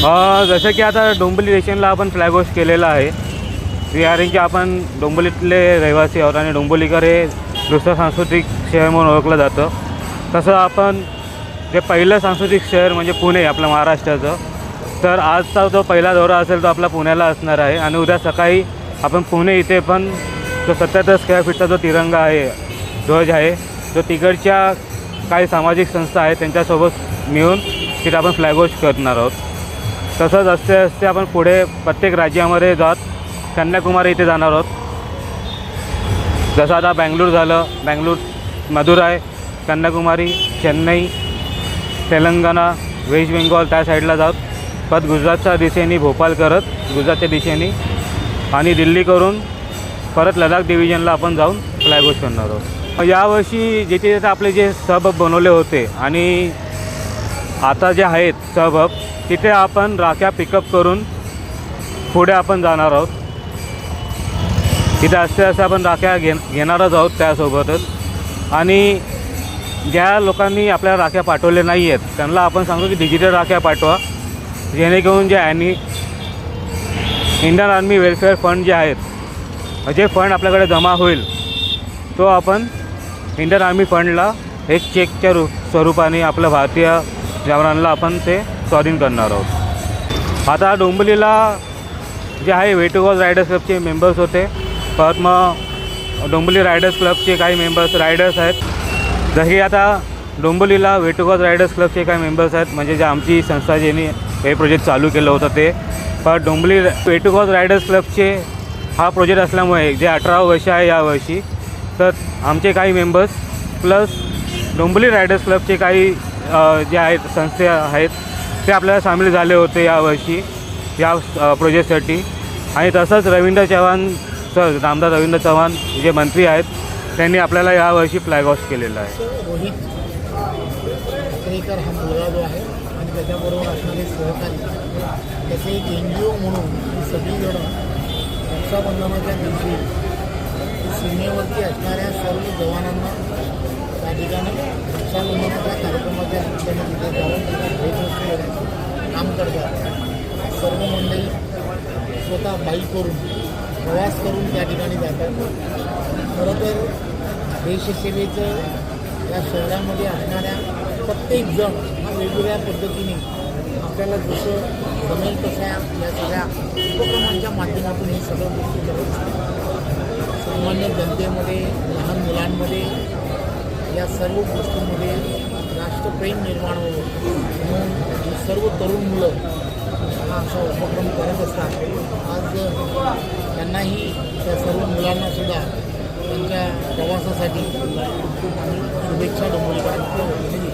जसं की आता डोंबिवली रेशनला आपण फ्लॅग होस्ट केलेला आहे. कारण की आपण डोंबिवलीतले रहिवासी आहोत आणि डोंबिवलीकर हे दुसरं सांस्कृतिक शहर म्हणून ओळखलं जातं. तसं आपण जे पहिलं सांस्कृतिक शहर म्हणजे पुणे आपलं महाराष्ट्राचं तर आजचा जो पहिला दौरा असेल तो आपला पुण्याला असणार आहे. आणि उद्या सकाळी आपण पुणे इथे पण जो सत्याहत्तर स्क्वेअर फीटचा जो तिरंगा आहे ध्वज आहे तो तिकडच्या काही सामाजिक संस्था आहेत त्यांच्यासोबत मिळून तिथे आपण फ्लॅग होस्ट करणार आहोत. तसंच असते असते आपण पुढे प्रत्येक राज्यामध्ये जात कन्याकुमारी इथे जाणार आहोत. जसं आता बँगलोर झालं बँगलोर मदुराय कन्याकुमारी चेन्नई तेलंगणा वेस्ट बेंगॉल त्या साईडला जात. परत गुजरातच्या दिशेने भोपाळ करत गुजरातच्या दिशेने आणि दिल्ली करून परत लडाख डिव्हिजनला आपण जाऊन फ्लॅग करणार आहोत. यावर्षी जिथे जिथे आपले जे सब बनवले होते आणि आता जे आहेत सब तिथे आपण राख्या पिकअप करून पुढे आपण जाणार आहोत. तिथे असते असते आपण राख्या घे घेणारच आहोत त्यासोबतच. आणि ज्या लोकांनी आपल्या राख्या पाठवले नाही आहेत त्यांना आपण सांगतो की डिजिटल राख्या पाठवा. जेणेकरून जे any Indian Army Welfare Fund जे आहेत जे फंड आपल्याकडे जमा होईल तो आपण इंडियन आर्मी फंडला एक चेकच्या रू स्वरूपाने आपल्या भारतीय जवानांना आपण ते स्वाधीन करणार आहोत. आता डोंबिवलीला जे आहे वेटुगॉज रायडर्स क्लबचे मेंबर्स होते. परत मग डोंबिवली रायडर्स क्लबचे काही मेंबर्स रायडर्स आहेत. जसे आता डोंबिवलीला वेटुगॉज रायडर्स क्लबचे काही मेंबर्स आहेत. म्हणजे जे आमची संस्था ज्यांनी हे प्रोजेक्ट चालू केलं होतं ते. पण डोंबिवली वेटुगॉज रायडर्स क्लबचे हा प्रोजेक्ट असल्यामुळे जे अठरा वर्ष आहे यावर्षी तर आमचे काही मेंबर्स प्लस डोंबिवली रायडर्स क्लबचे काही जे आहेत संस्थे आहेत ते आपल्याला सामील झाले होते यावर्षी या प्रोजेक्टसाठी आणि तसंच रवींद्र चव्हाण सर रामदास रवींद्र चव्हाण जे मंत्री आहेत त्यांनी आपल्याला यावर्षी फ्लॅग हॉस्ट केलेला आहे. रोहित हा मुलगा जो आहे आणि त्याच्याबरोबर असणारे सहकारी त्याचे एक एन जी ओ म्हणून सगळीजणं रक्षाबंधनाच्या दिवशी सीमेवरती असणाऱ्या सर्व जवानांना त्या ठिकाणी रक्षाबंधनाच्या कार्यक्रमाच्या अनुषंगाने तिथे जाऊन तिथे भेटवस्तू काम करतात सर्व मंडळी स्वतः बाईक करून प्रवास करून त्या ठिकाणी जातात खरं तर देशसेवेचं या शहरामध्ये असणाऱ्या प्रत्येक जण हा वेगवेगळ्या पद्धतीने आपल्याला जसं जमेल तशा या सगळ्या उपक्रमांच्या माध्यमातून हे सगळं गोष्टी करत असतात सामान्य जनतेमध्ये लहान मुलांमध्ये या सर्व गोष्टींमध्ये राष्ट्रप्रेम निर्माण होवं म्हणून ही सर्व तरुण मुलं हा असा उपक्रम करत असतात. आज त्यांनाही त्या सर्व मुलांना सुद्धा त्यांच्या प्रवासासाठी खूप खूप आम्ही शुभेच्छा डोंबिवलीकरांना